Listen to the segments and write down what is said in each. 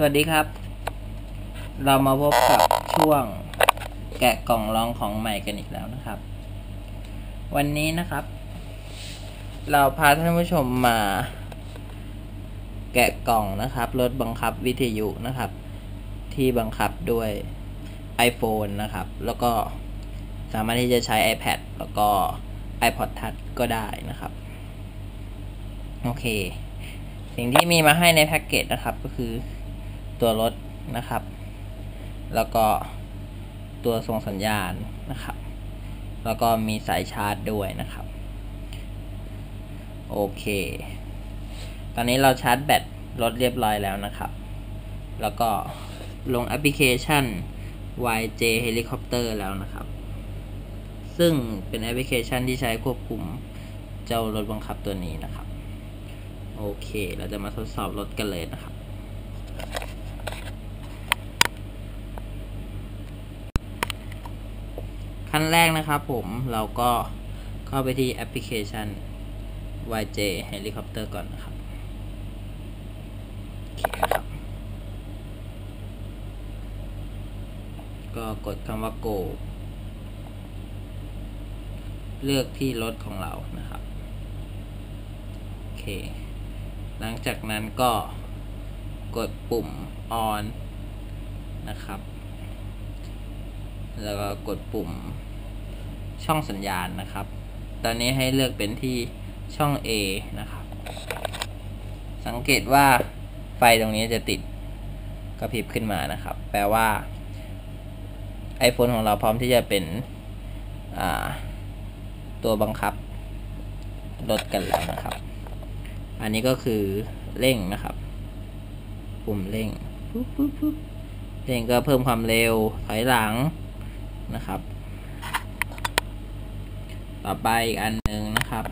สวัสดีครับ เรามาพบกับช่วงแกะกล่องรองของใหม่กันอีกแล้วนะครับ วันนี้นะครับ เราพาท่านผู้ชมมา แกะกล่องนะครับรถบังคับวิทยุนะครับ ที่บังคับด้วย iPhone นะครับ แล้วก็สามารถที่จะใช้ iPad แล้วก็ iPod Touch ก็ได้นะครับ โอเค สิ่งที่มีมาให้ในแพ็กเกจนะครับก็คือ ตัวรถนะครับ แล้วก็ตัวส่งสัญญาณนะครับ แล้วก็มีสายชาร์จด้วยนะครับ โอเค ตอนนี้เราชาร์จแบตรถเรียบร้อยแล้วนะครับ แล้วก็ลงแอปพลิเคชัน YJ Helicopter แล้วนะครับ ซึ่งเป็นแอปพลิเคชันที่ใช้ควบคุมเจ้ารถบังคับตัวนี้นะครับ โอเค เราจะมาทดสอบรถกันเลยนะครับ ขั้นแรกนะครับผมเราก็เข้าไปที่แอปพลิเคชัน YJ Helicopter ก่อนนะครับโอเคนะครับ ก็กดคำว่า go เลือกที่รถของเรานะครับ โอเค หลังจากนั้นก็กดปุ่ม on นะครับ แล้วก็กดปุ่มช่องสัญญาณนะครับ ตอนนี้ให้เลือกเป็นที่ช่อง A นะครับ สังเกตว่าไฟตรงนี้จะติดกระพริบขึ้นมานะครับ แปลว่า iPhone ของเราพร้อมที่จะเป็นตัวบังคับรถกันแล้วนะครับ อันนี้ก็คือเร่งนะครับ ปุ่มเร่งเร่งก็เพิ่มความเร็วถอยหลัง นะครับ ต่อไปอีกอันหนึ่งนะครับ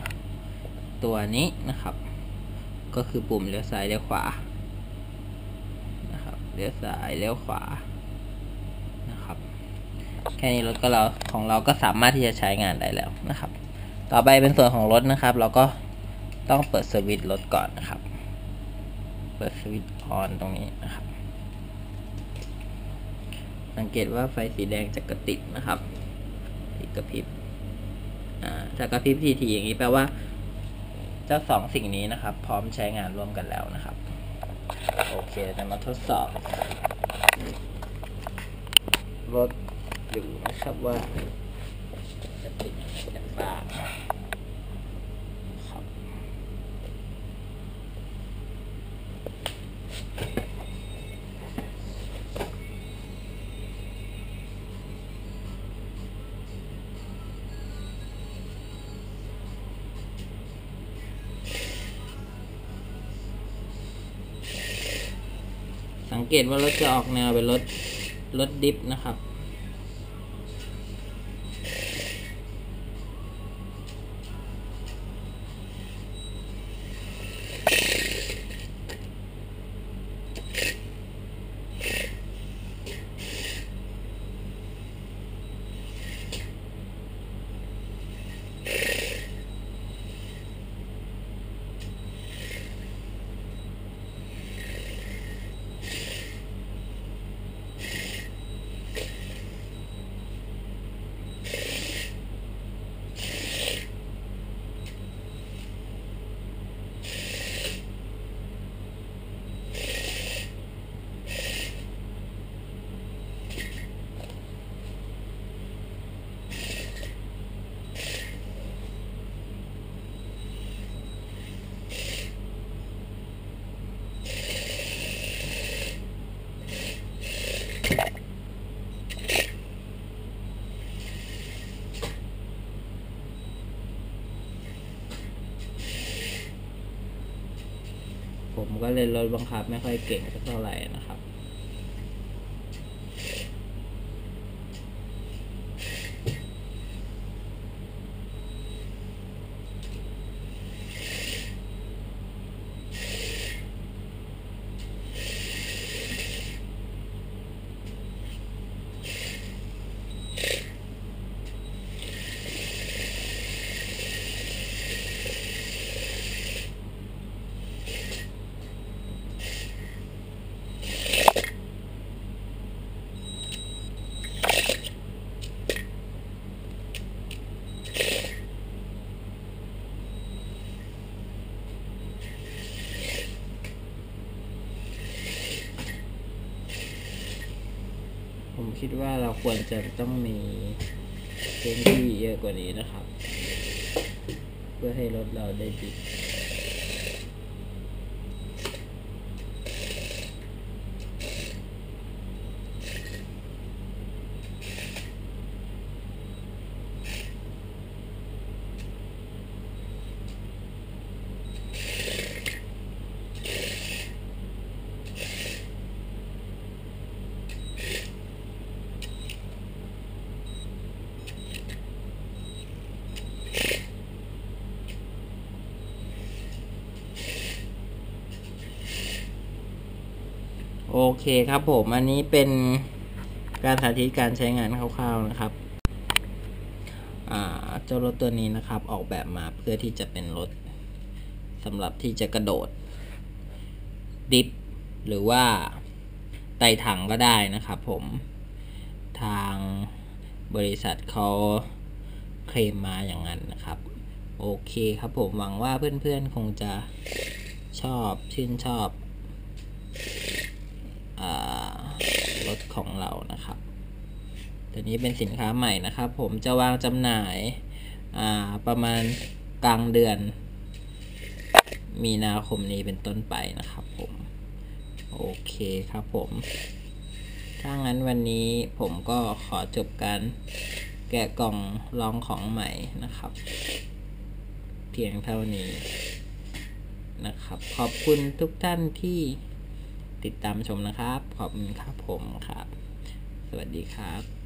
ตัวนี้นะครับ ก็คือปุ่มเลี้ยวซ้ายเลี้ยวขวานะครับเลี้ยวซ้ายเลี้ยวขวานะครับแค่นี้รถก็เราของเราก็สามารถที่จะใช้งานได้แล้วนะครับ ต่อไปเป็นส่วนของรถนะครับ เราก็ต้องเปิดสวิตช์รถก่อนนะครับ เปิดสวิตช์ออนตรงนี้นะครับ สังเกตว่าไฟสีแดงจะกระติดนะครับกระพริบอ่าถ้ากระพริบทีๆอย่างนี้แปลว่า เจ้าสองสิ่งนี้นะครับ พร้อมใช้งานร่วมกันแล้วนะครับ โอเคจะมาทดสอบรถอยู่นะครับว่าจะติดอย่างไรบ้าง สังเกตว่ารถจะออกแนวเป็นรถรถดิฟนะครับ เลยรถบังคับไม่ค่อยเก่งสักเท่าไหร่นะครับ คิดว่าเราควรจะต้องมีพื้นที่เยอะกว่านี้นะครับ เพื่อให้รถเราได้บิด โอเคครับผม อันนี้เป็นการสาธิตการใช้งานคร่าวๆนะครับอ่าเจ้ารถตัวนี้นะครับ ออกแบบมาเพื่อที่จะเป็นรถสำหรับที่จะกระโดด ดิฟหรือว่าไต่ถังก็ได้นะครับผมทางบริษัทเขาเคลมมาอย่างนั้นนะครับ โอเคครับผมหวังว่าเพื่อนๆคงจะชอบชื่นชอบ รถของเรานะครับตัวนี้เป็นสินค้าใหม่นะครับ ผมจะวางจำหน่ายาประมาณกลางเดือน มีนาคมนี้เป็นต้นไปนะครับผมโอเคครับผม ถ้างั้นวันนี้ผมก็ขอจบการแกะกล่องลองของใหม่นะครับ เพียงเท่านี้นะครับ ขอบคุณทุกท่านที่ ติดตามชมนะครับ ขอบคุณครับผมครับ สวัสดีครับ